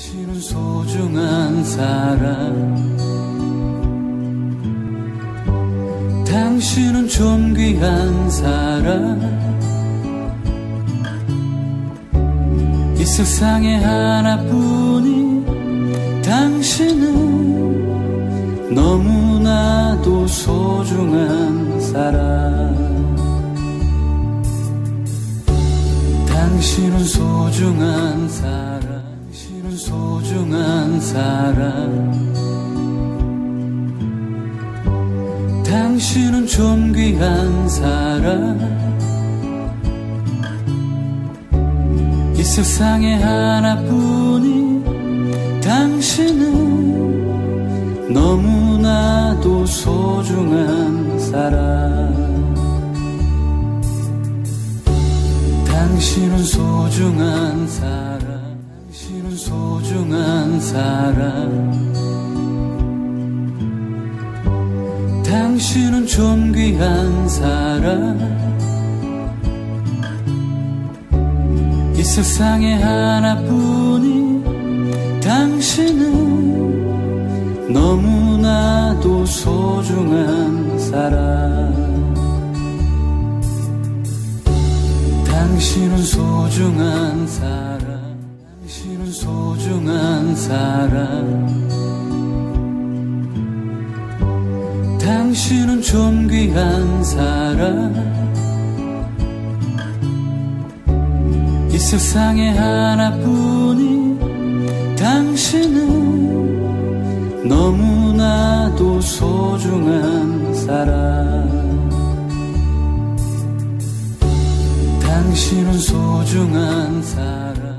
당신은 소중한 사람. 당신은 존귀한 사람. 이 세상에 하나뿐인 당신은 너무나도 소중한 사람. 당신은 소중한 사람 소중한 사람. 당신은 존귀한 사람. 이 세상에 하나뿐인 당신은 너무나도 소중한 사람. 당신은 소중한 사람 소중한 사람. 당신은 존귀한 사람. 이 세상에 하나뿐인 당신은 너무나도 소중한 사람. 당신은 소중한 사람 사람 당신은 존귀한 사람 이 세상에 하나뿐인 당신은 너무나도 소중한 사람 당신은 소중한 사람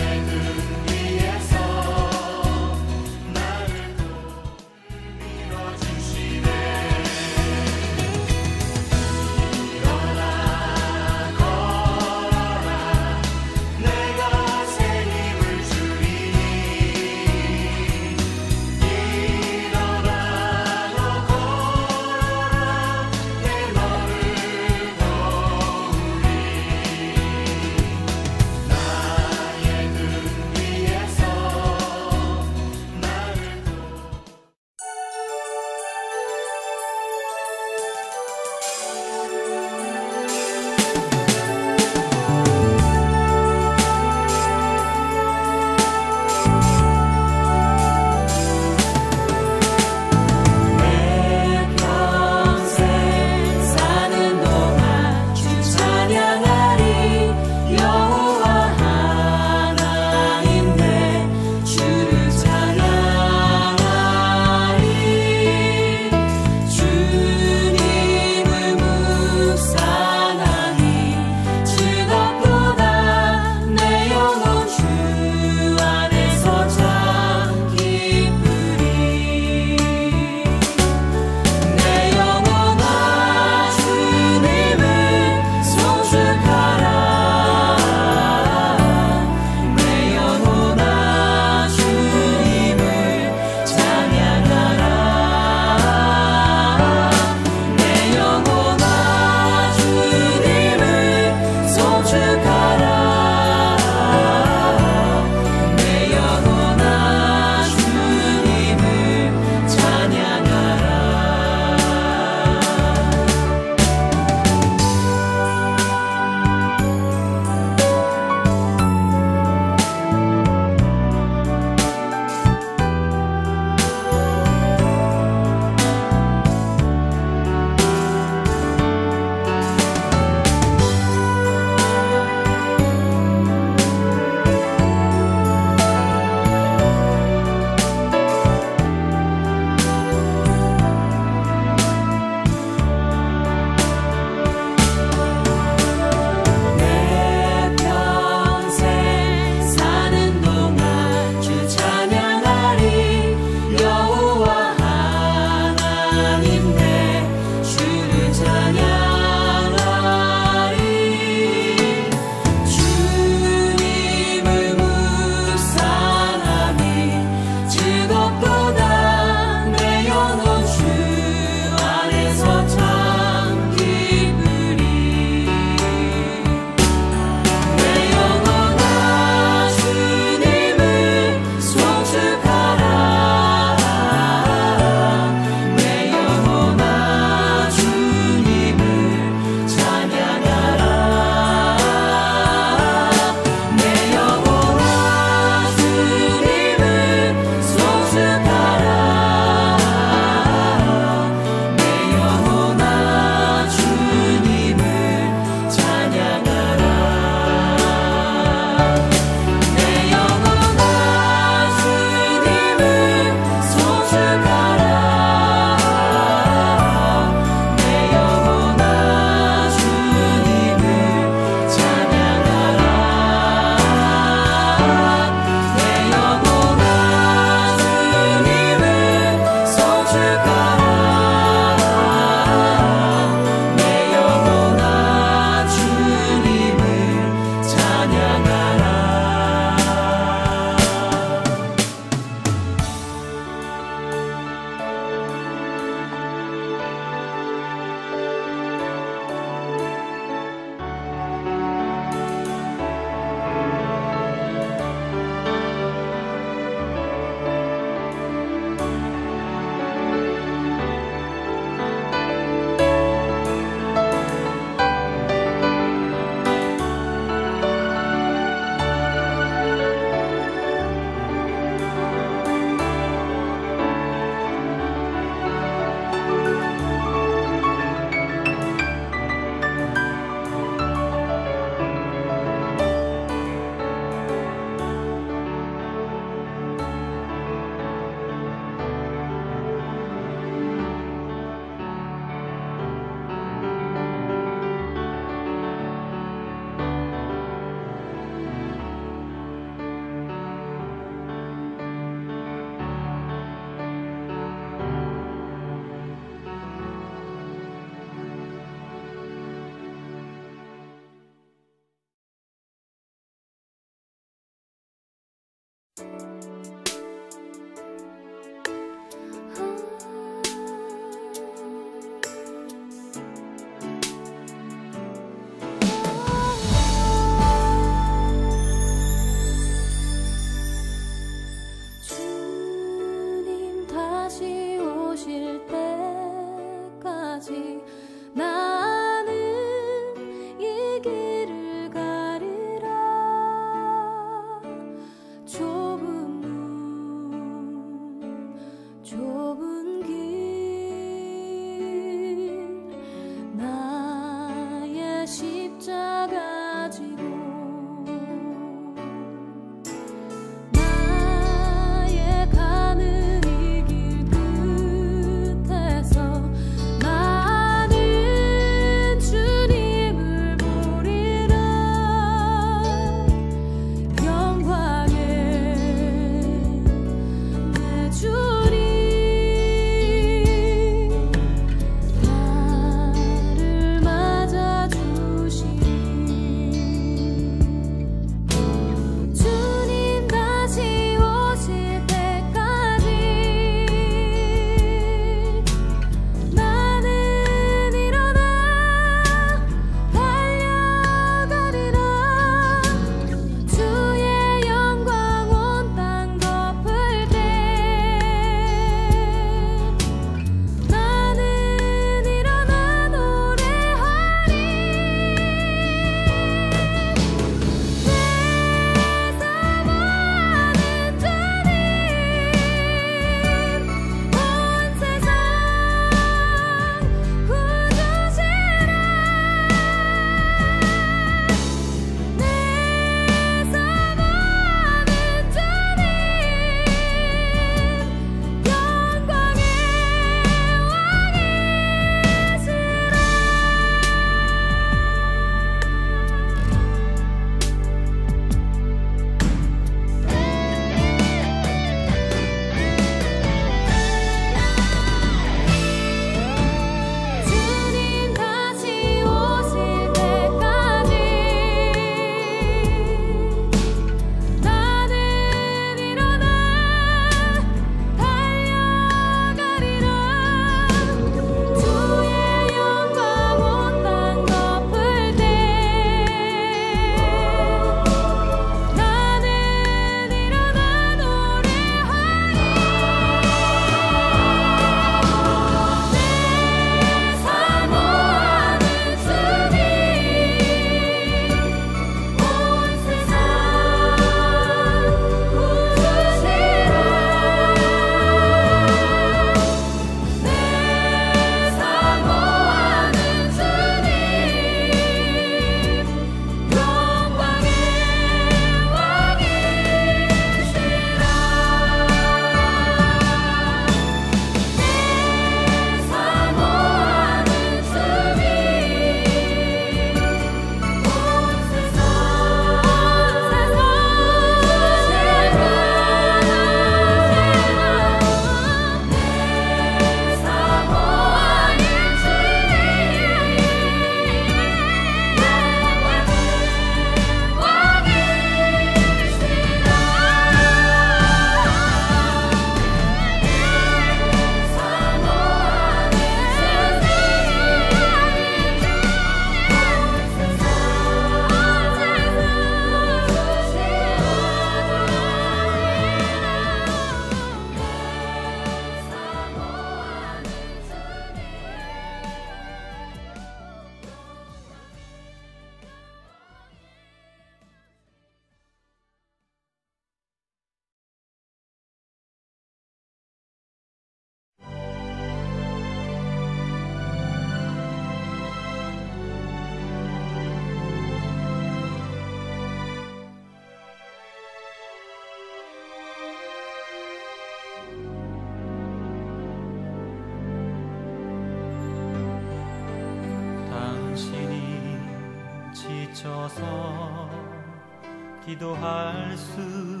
기도할 수